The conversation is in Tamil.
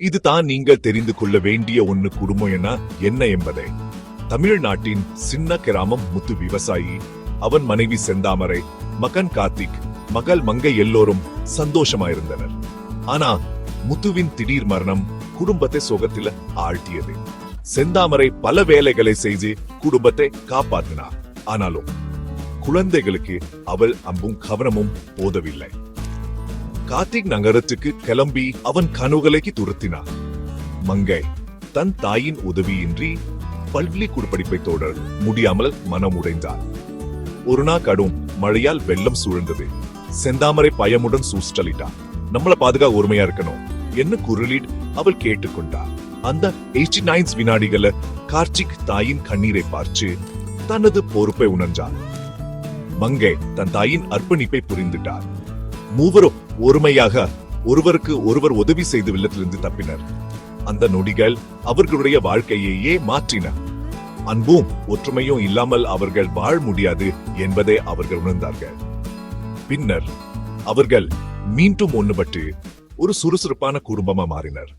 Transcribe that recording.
இதுதான் நீங்கள் தெரிந்து கொள்ள வேண்டிய ஒன்னு குடும்பம் என என்ன என்பதை. தமிழ்நாட்டின் சின்ன கிராமம் முத்து விவசாயி அவன் மனைவி செந்தாமரை மகன் கார்த்திக் மகள் மங்கை எல்லோரும் சந்தோஷமாயிருந்தனர். ஆனா முத்துவின் திடீர் மரணம் குடும்பத்தை சோகத்தில ஆழ்த்தியது. செந்தாமரை பல வேலைகளை செய்து குடும்பத்தை காப்பாற்றினார் ஆனாலும் குழந்தைகளுக்கு அவள் அம்பும் கவனமும் போதவில்லை. கார்த்திக் நகரத்துக்கு கிளம்பி அவன் கனவுகளைக்கு துரத்தினான். மங்கை தன் தாயின் உதவியின்றி பள்ளி குடுப்படிப்பை தொடர் முடியாமல் மனம் உடைந்தார் ஒரு நாள் கடும் மழையால் வெள்ளம் சூழ்ந்தது. செந்தாமரை பயமுடன் சூஸ்டலிட்டான் நம்மள பாதுகா உரிமையா இருக்கணும் என்ன குரலிட் அவள் கேட்டுக்கொண்டார் அந்த எயிட்டி நைன்ஸ் வினாடிகள கார்த்திக் தாயின் கண்ணீரை பார்த்து தனது பொறுப்பை உணர்ந்தார் மங்கை தன் தாயின் அர்ப்பணிப்பை புரிந்துட்டார் மூவரும் ஒருமையாக ஒருவருக்கு ஒருவர் உதவி செய்து வெள்ளத்திலிருந்து தப்பினர். அந்த நொடிகள் அவர்களுடைய வாழ்க்கையையே மாற்றின. அன்பும் ஒற்றுமையும் இல்லாமல் அவர்கள் வாழ முடியாது என்பதை அவர்கள் உணர்ந்தார்கள். பின்னர் அவர்கள் மீண்டும் ஒன்றுபட்டு ஒரு சுறுசுறுப்பான குடும்பமா மாறினர்.